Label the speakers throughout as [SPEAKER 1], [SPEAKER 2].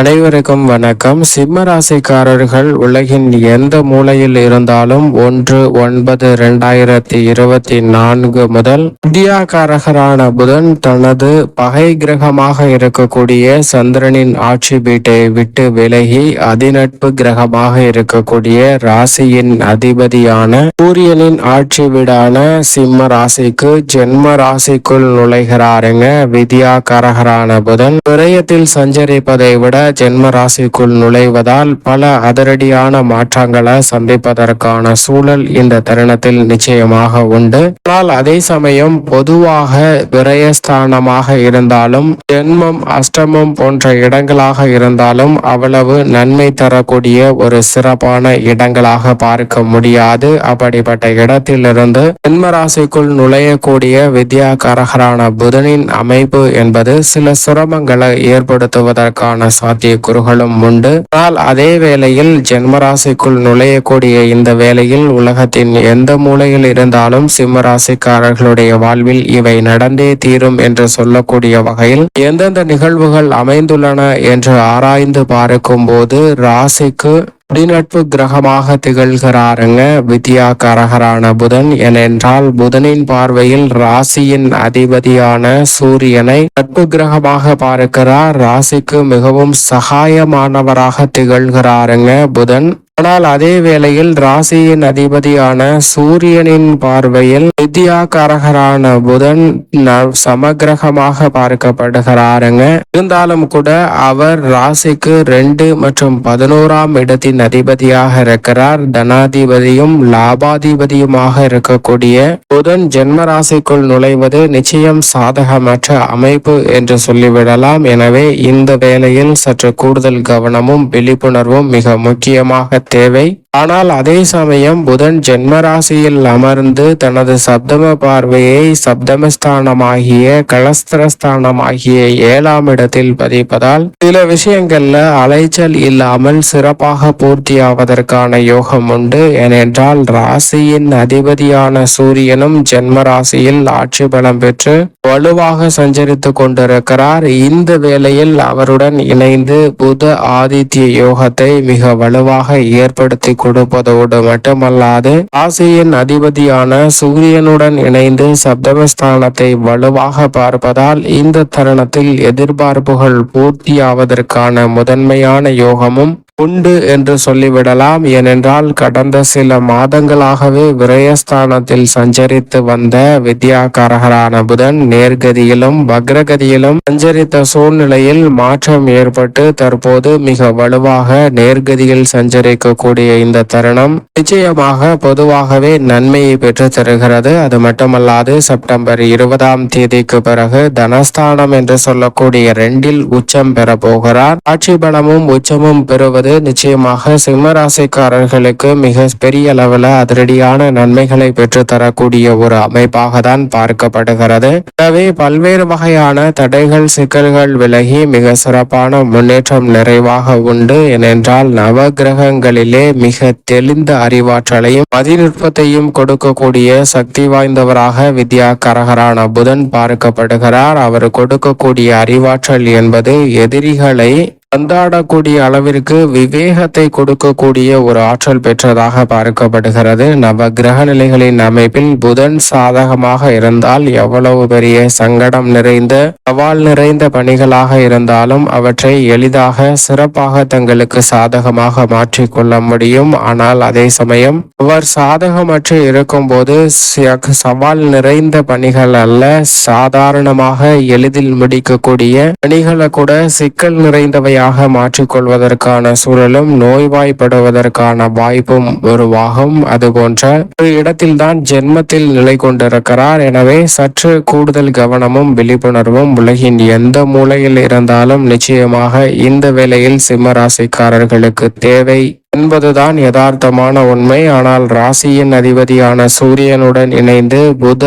[SPEAKER 1] அனைவருக்கும் வணக்கம். சிம்ம ராசிக்காரர்கள் உலகின் எந்த மூலையில் இருந்தாலும் ஒன்று ஒன்பது இரண்டாயிரத்தி இருபத்தி நான்கு முதல் வித்யாகாரகரான புதன் தனது பகை கிரகமாக இருக்கக்கூடிய சந்திரனின் ஆட்சி வீட்டை விட்டு விலகி அதிநட்பு கிரகமாக இருக்கக்கூடிய ராசியின் அதிபதியான சூரியனின் ஆட்சி வீடான சிம்ம ராசிக்கு ஜென்ம ராசிக்குள் நுழைகிறாருங்க. வித்யாகாரகரான புதன். விரயத்தில் சஞ்சரிப்பதை விட ஜென்ம ராசிக்குள் நுழைவதால் பல அதிரடியான மாற்றங்களை சந்திப்பதற்கான சூழல் இந்த தருணத்தில் நிச்சயமாக உண்டு. ஆனால் அதே சமயம் பொதுவாக விரயஸ்தானமாக இருந்தாலும் ஜென்மம் அஷ்டமம் போன்ற இடங்களாக இருந்தாலும் அவ்வளவு நன்மை தரக்கூடிய ஒரு சிறப்பான இடங்களாக பார்க்க முடியாது. அப்படிப்பட்ட இடத்திலிருந்து ஜென்ம ராசிக்குள் நுழையக்கூடிய வித்யாகாரகரான புதனின் அமைப்பு என்பது சில சிரமங்களை ஏற்படுத்துவதற்கான சாத்தியக்கூறுகளும் உண்டு. ஆனால் அதே வேளையில் ஜென்மராசிக்குள் நுழையக்கூடிய இந்த வேளையில் உலகத்தின் எந்த மூலையில் இருந்தாலும் சிம்மராசிக்காரர்களுடைய வாழ்வில் இவை நடந்தே தீரும் என்று சொல்லக்கூடிய வகையில் எந்தெந்த நிகழ்வுகள் அமைந்துள்ளன என்று ஆராய்ந்து பார்க்கும் போது ராசிக்கு குடிநட்பு கிரகமாக திகழ்கிறாருங்க. வித்யா கரகரான புதன் ஏனென்றால் புதனின் பார்வையில் ராசியின் அதிபதியான சூரியனை நட்பு கிரகமாக பார்க்கிறார். ராசிக்கு மிகவும் சகாயமானவராக திகழ்கிறாருங்க புதன். ஆனால் அதே வேளையில் ராசியின் அதிபதியான சூரியனின் பார்வையில் வித்யாகாரகரான புதன் சமகிரகமாக பார்க்கப்படுகிறாருங்க. இருந்தாலும் கூட அவர் ராசிக்கு ரெண்டு மற்றும் பதினோராம் இடத்தின் அதிபதியாக இருக்கிறார். தனாதிபதியும் லாபாதிபதியுமாக இருக்கக்கூடிய புதன் ஜென்ம ராசிக்குள் நுழைவது நிச்சயம் சாதகமற்ற அமைப்பு என்று சொல்லிவிடலாம். எனவே இந்த வேளையில் சற்று கூடுதல் கவனமும் விழிப்புணர்வும் மிக முக்கியமாக தேவை. ஆனால் அதே சமயம் புதன் ஜென்ம ராசியில் அமர்ந்து தனது சப்தம பார்வையை சப்தமஸ்தானமாகிய கலஸ்திரஸ்தானமாகிய ஏழாம் இடத்தில் பதிப்பதால் சில விஷயங்கள்ல அலைச்சல் இல்லாமல் சிறப்பாக பூர்த்தியாவதற்கான யோகம் உண்டு. ஏனென்றால் ராசியின் அதிபதியான சூரியனும் ஜென்ம ராசியில் ஆட்சி பலம் பெற்று வலுவாக சஞ்சரித்து கொண்டிருக்கிறார். இந்த வேளையில் அவருடன் இணைந்து புத ஆதித்ய யோகத்தை மிக வலுவாக ஏற்படுத்தி கொடுப்பதோடு மட்டுமல்லாது ராசியின் அதிபதியான சூரியனுடன் இணைந்து சப்தமஸ்தானத்தை வலுவாக பார்ப்பதால் இந்த தருணத்தில் எதிர்பார்ப்புகள் பூர்த்தியாவதற்கான முதன்மையான யோகமும் உண்டு என்று சொல்லிவிடலாம். ஏனென்றால் கடந்த சில மாதங்களாகவே விரயஸ்தானத்தில் சஞ்சரித்து வந்த வித்யாகாரகரான புதன் நேர்கதியிலும் வக்ரகதியிலும் சஞ்சரித்த சூழ்நிலையில் மாற்றம் ஏற்பட்டு தற்போது மிக வலுவாக நேர்கதியில் சஞ்சரிக்கக்கூடிய இந்த தருணம் நிச்சயமாக பொதுவாகவே நன்மையை பெற்று தருகிறது. அது மட்டுமல்லாது செப்டம்பர் இருபதாம் தேதிக்கு பிறகு தனஸ்தானம் என்று சொல்லக்கூடிய ரெண்டில் உச்சம் பெற போகிறார். ஆட்சி பலமும் உச்சமும் பெறுவது நிச்சயமாக சிம்மராசிக்காரர்களுக்கு மிக பெரிய அளவில் அதிரடியான நன்மைகளை பெற்று தரக்கூடிய ஒரு அமைப்பாக தான் பார்க்கப்படுகிறது. எனவே பல்வேறு வகையான தடைகள் சிக்கல்கள் விலகி மிக சிறப்பான முன்னேற்றம் நிறைவாக உண்டு. ஏனென்றால் நவ கிரகங்களிலே மிக தெளிந்த அறிவாற்றலையும் மதிநுட்பத்தையும் கொடுக்கக்கூடிய சக்தி வாய்ந்தவராக வித்யாகரகரான புதன் பார்க்கப்படுகிறார். அவர் கொடுக்கக்கூடிய அறிவாற்றல் என்பது எதிரிகளை பந்தாடக்கூடிய அளவிற்கு விவேகத்தை கொடுக்கக்கூடிய ஒரு ஆற்றல் பெற்றதாக பார்க்கப்படுகிறது. நவ கிரக நிலைகளின் அமைப்பில் புதன் சாதகமாக இருந்தால் எவ்வளவு பெரிய சங்கடம் நிறைந்த சவால் நிறைந்த பணிகளாக இருந்தாலும் அவற்றை எளிதாக சிறப்பாக தங்களுக்கு சாதகமாக மாற்றிக்கொள்ள முடியும். ஆனால் அதே சமயம் அவர் சாதகமற்று இருக்கும்போது ச- சவால் நிறைந்த பணிகள் அல்ல சாதாரணமாக எளிதில் முடிக்கக்கூடிய பணிகளை கூட சிக்கல் நிறைந்தவை நிறைந்தவையாக மாற்றிக்கொள்வதற்கான சூழலும் நோய்வாய்ப்படுவதற்கான வாய்ப்பும் உருவாகும். அதுபோன்ற ஒரு இடத்தில்தான் ஜென்மத்தில் நிலை கொண்டிருக்கிறார். எனவே சற்று கூடுதல் கவனமும் விழிப்புணர்வும் உலகின் எந்த மூலையில் இருந்தாலும் நிச்சயமாக இந்த வேளையில் சிம்ம ராசிக்காரர்களுக்கு தேவை என்பதுதான் யதார்த்தமான உண்மை. ஆனால் ராசியின் அதிபதியான சூரியனுடன் இணைந்து புத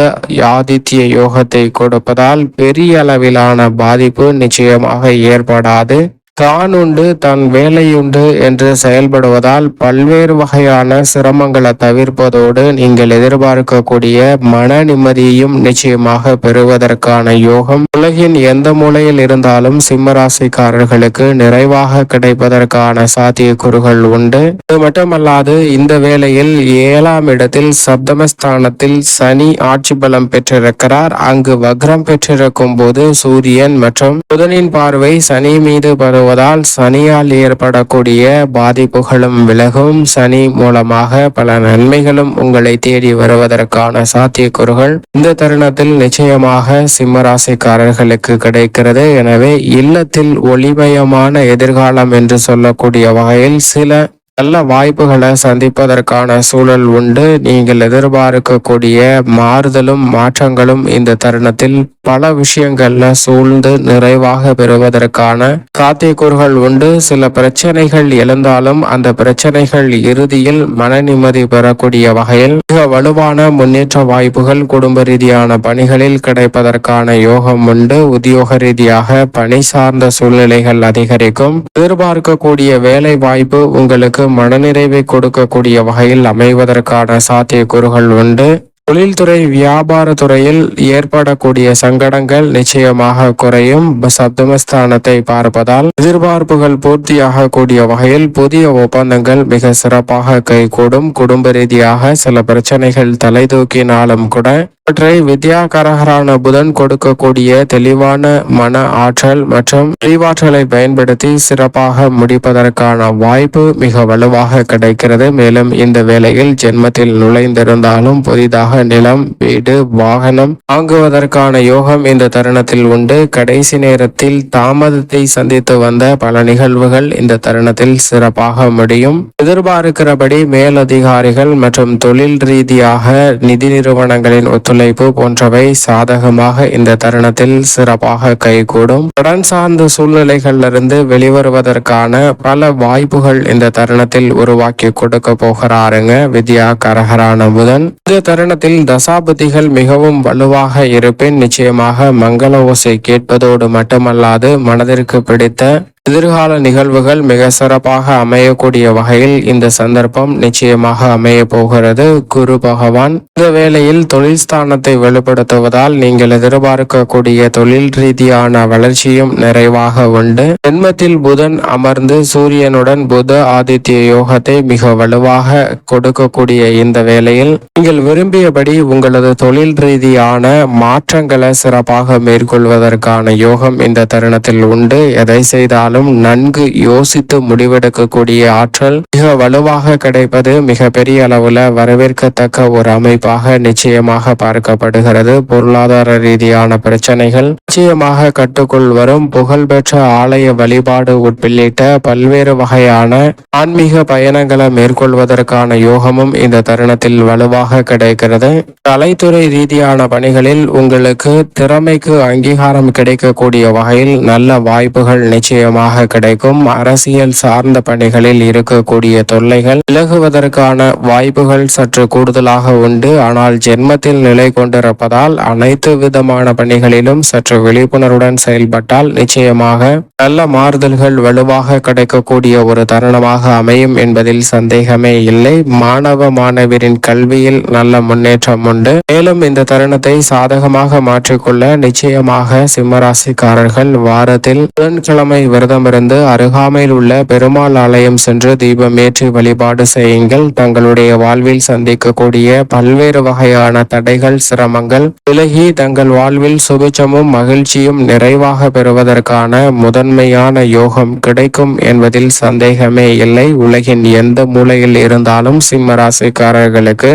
[SPEAKER 1] ஆதித்ய யோகத்தை கொடுப்பதால் பெரிய அளவிலான பாதிப்பு நிச்சயமாக ஏற்படாது. தான் உண்டு தன் வேலையுண்டு என்று செயல்படுவதால் பல்வேறு வகையான சிரமங்களை தவிர்ப்பதோடு நீங்கள் எதிர்பார்க்கக்கூடிய மன நிம்மதியையும் நிச்சயமாக பெறுவதற்கான யோகம். உலகின் எந்த மூலையில் இருந்தாலும் சிம்மராசிக்காரர்களுக்கு நிறைவாக கிடைப்பதற்கான சாத்தியக்கூறுகள் உண்டு. அது மட்டுமல்லாது இந்த வேளையில் ஏழாம் இடத்தில் சப்தமஸ்தானத்தில் சனி ஆட்சி பலம் பெற்றிருக்கிறார். அங்கு வக்ரம் பெற்றிருக்கும் போது சூரியன் மற்றும் புதனின் பார்வை சனி மீது படுவதால் சனியால் ஏற்படக்கூடிய பாதிப்புகளும் விலகும். சனி மூலமாக பல நன்மைகளும் உங்களை தேடி வருவதற்கான சாத்தியக்கூறுகள். இந்த தருணத்தில் நிச்சயமாக சிம்மராசிக்காரர்களுக்கு கிடைக்கிறது. எனவே இல்லத்தில் ஒளிமயமான எதிர்காலம் என்று சொல்லக்கூடிய வகையில் சில நல்ல வாய்ப்புகளை சந்திப்பதற்கான சூழல் உண்டு. நீங்கள் எதிர்பார்க்கக்கூடிய மாறுதலும் மாற்றங்களும் இந்த தருணத்தில் பல விஷயங்கள்ல சூழ்ந்து நிறைவாக பெறுவதற்கான சாத்தியக்கூறுகள் உண்டு. சில பிரச்சனைகள் எழுந்தாலும் அந்த பிரச்சனைகள் இறுதியில் மன நிம்மதி பெறக்கூடிய வகையில் மிக வலுவான முன்னேற்ற வாய்ப்புகள் குடும்ப ரீதியான பணிகளில் கிடைப்பதற்கான யோகம் உண்டு. உத்தியோக ரீதியாக பணி சார்ந்த சூழ்நிலைகள் அதிகரிக்கும். எதிர்பார்க்கக்கூடிய வேலை வாய்ப்பு உங்களுக்கு மனநிறைவை கொடுக்கக்கூடிய வகையில் அமைவதற்கான சாத்தியக்கூறுகள் உண்டு. தொழில்துறை வியாபார துறையில் ஏற்படக்கூடிய சங்கடங்கள் நிச்சயமாக குறையும். சப்தமஸ்தானத்தை பார்ப்பதால் எதிர்பார்ப்புகள் பூர்த்தியாக கூடிய வகையில் புதிய ஒப்பந்தங்கள் மிக சிறப்பாக கைகூடும். குடும்ப ரீதியாக சில பிரச்சனைகள் தலை தூக்கினாலும் கூட அவற்றை வித்யாகரகரான புதன் கொடுக்கக்கூடிய தெளிவான மன ஆற்றல் மற்றும் அறிவாற்றலை பயன்படுத்தி சிறப்பாக முடிப்பதற்கான வாய்ப்பு மிக வலுவாக கிடைக்கிறது. மேலும் இந்த வேளையில் ஜென்மத்தில் நுழைந்திருந்தாலும் புதிதாக நிலம் வீடு வாகனம் வாங்குவதற்கான யோகம் இந்த தருணத்தில் உண்டு. கடைசி நேரத்தில் தாமதத்தை சந்தித்து வந்த பல நிகழ்வுகள் இந்த தருணத்தில் சிறப்பாக முடியும். எதிர்பார்க்கிறபடி மேலதிகாரிகள் மற்றும் தொழில் ரீதியாக நிதி நிறுவனங்களின் ஒத்துழைப்பு போன்றவை சாதகமாக இந்த தருணத்தில் சிறப்பாக கைகூடும். கடன் சார்ந்த சூழ்நிலைகளிலிருந்து வெளிவருவதற்கான பல வாய்ப்புகள் இந்த தருணத்தில் உருவாக்கி கொடுக்க போகிறாருங்க வித்யா கரகரான புதன். இந்த தருணத்தில் தசாபதிகள் மிகவும் வலுவாக இருப்பின் நிச்சயமாக மங்கள ஓசை கேட்பதோடு மட்டுமல்லாது மனதிற்கு பிடித்த எதிர்கால நிகழ்வுகள் மிக சிறப்பாக அமையக்கூடிய வகையில் இந்த சந்தர்ப்பம் நிச்சயமாக அமைய போகிறது குரு பகவான் இந்த வேளையில் தொழில் ஸ்தானத்தை வெளிப்படுத்துவதால் நீங்கள் எதிர்பார்க்கக்கூடிய தொழில் ரீதியான வளர்ச்சியும் நிறைவாக உண்டு. ஜென்மத்தில் புதன் அமர்ந்து சூரியனுடன் புத ஆதித்ய யோகத்தை மிக வலுவாக கொடுக்கக்கூடிய இந்த வேளையில் நீங்கள் விரும்பியபடி உங்களது தொழில் ரீதியான மாற்றங்களை சிறப்பாக மேற்கொள்வதற்கான யோகம் இந்த தருணத்தில் உண்டு. எதை செய்தாலும் நன்கு யோசித்து முடிவெடுக்கக்கூடிய ஆற்றல் மிக வலுவாக கிடைப்பது மிக பெரிய அளவுல வரவேற்கத்தக்க ஒரு அமைப்பாக நிச்சயமாக பார்க்கப்படுகிறது. பொருளாதார ரீதியான பிரச்சனைகள் நிச்சயமாக கட்டுக்குள் வரும். புகழ்பெற்ற ஆலய வழிபாடு உட்பள்ளிட்ட பல்வேறு வகையான ஆன்மீக பயணங்களை மேற்கொள்வதற்கான யோகமும் இந்த தருணத்தில் வலுவாக கிடைக்கிறது. கலைத்துறை ரீதியான பணிகளில் உங்களுக்கு திறமைக்கு அங்கீகாரம் கிடைக்கக்கூடிய வகையில் நல்ல வாய்ப்புகள் நிச்சயமாக கிடைக்கும். அரசியல் சார்ந்த பணிகளில் இருக்கக்கூடிய தொல்லைகள் விலகுவதற்கான வாய்ப்புகள் சற்று கூடுதலாக உண்டு. ஆனால் ஜென்மத்தில் நிலை கொண்டிருப்பதால் அனைத்து விதமான பணிகளிலும் சற்று விழிப்புணர்வுடன் செயல்பட்டால் நிச்சயமாக நல்ல மாறுதல்கள் வலுவாக கிடைக்கக்கூடிய ஒரு தருணமாக அமையும் என்பதில் சந்தேகமே இல்லை. மாணவ மாணவரின் கல்வியில் நல்ல முன்னேற்றம் உண்டு. மேலும் இந்த தருணத்தை சாதகமாக மாற்றிக்கொள்ள நிச்சயமாக சிம்மராசிக்காரர்கள் வாரத்தில் புதன்கிழமை விரதமிருந்து அருகாமையில் உள்ள பெருமாள் ஆலயம் சென்று தீபம் ஏற்றி வழிபாடு செய்யுங்கள். தங்களுடைய வாழ்வில் சந்திக்கக்கூடிய பல்வேறு வகையான தடைகள் சிரமங்கள் விலகி தங்கள் வாழ்வில் சுபிச்சமும் மகிழ்ச்சியும் நிறைவாக பெறுவதற்கான முதன்மையான யோகம் கிடைக்கும் என்பதில் சந்தேகமே இல்லை. உலகின் எந்த மூலையில் இருந்தாலும் சிம்மராசிக்காரர்களுக்கு